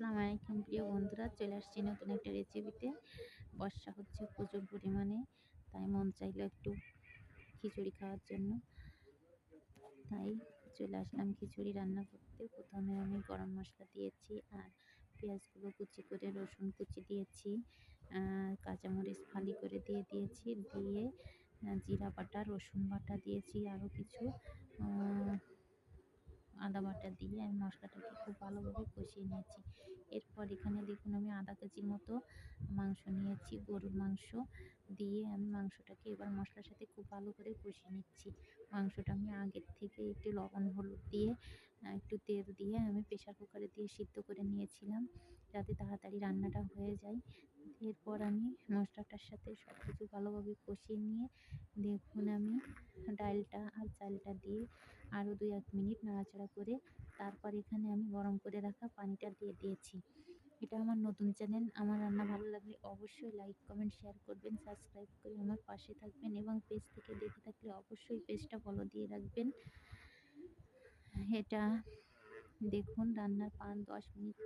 আসসালামু আলাইকুম প্রিয় বন্ধুরা, চলে আসছি নতুন একটা রেসিপিতে বর্ষা হচ্ছে প্রচুর পরিমাণে, তাই মন চাইলো একটু খিচুড়ি খাওয়ার জন্য। তাই চলে আসলাম খিচুড়ি রান্না করতে। প্রথমে আমি গরম মশলা দিয়েছি আর পেঁয়াজগুলো কুচি করে, রসুন কুচি দিয়েছি কাঁচামরিচ ফালি করে দিয়ে দিয়েছি। দিয়ে জিরা বাটা, রসুন বাটা দিয়েছি, আরও কিছু আদা বাটা দিয়ে আমি মশলাটাকে খুব ভালোভাবে কষিয়ে নিয়েছি। এরপর এখানে দেখুন আমি আধা কেজির মতো মাংস নিয়েছি, গরুর মাংস দিয়ে আমি মাংসটাকে এবার মশলার সাথে খুব ভালো করে কষিয়ে নিচ্ছি। মাংসটা আমি আগের থেকে একটু লবণ, হলুদ দিয়ে একটু তেল দিয়ে আমি প্রেশার কুকারে দিয়ে সিদ্ধ করে নিয়েছিলাম যাতে তাড়াতাড়ি রান্নাটা হয়ে যায়। এরপর আমি মশলাটার সাথে সব কিছু ভালোভাবে কষিয়ে নিয়ে দেখুন আমি ডালটা আর চালটা দিয়ে আরও দুই, এক মিনিট নাড়াচাড়া করে তারপর এখানে আমি গরম করে রাখা পানিটা দিয়ে দিয়েছি। এটা আমার নতুন চ্যানেল, আমার রান্না ভালো লাগলে অবশ্যই লাইক কমেন্ট শেয়ার করবেন সাবস্ক্রাইব করে আমার পাশে থাকবেন এবং পেজ থেকে দেখে থাকলে অবশ্যই পেজটা ফলো দিয়ে রাখবেন। এটা দেখুন, রান্নার পাঁচ, দশ মিনিট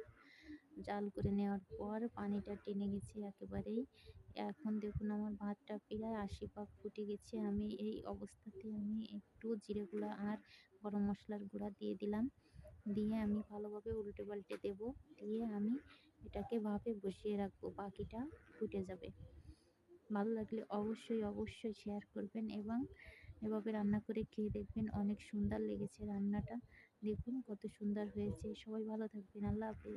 জাল করে নেওয়ার পর পানিটা টেনে গেছে একেবারেই। এখন দেখুন আমার ভাতটা প্রায় আশি পাক ফুটে গেছে। আমি এই অবস্থাতে আমি একটু জিরে গুঁড়া আর গরম মশলার গুঁড়া দিয়ে দিলাম। দিয়ে আমি ভালোভাবে উল্টে পাল্টে দেব। দিয়ে আমি এটাকে ভাপে বসিয়ে রাখব। বাকিটা ফুটে যাবে। ভালো লাগলে অবশ্যই অবশ্যই শেয়ার করবেন এবং এভাবে রান্না করে খেয়ে দেখবেন অনেক সুন্দর লেগেছে রান্নাটা। দেখুন কত সুন্দর হয়েছে। সবাই ভালো থাকবেন। আল্লাহ হাফিজ।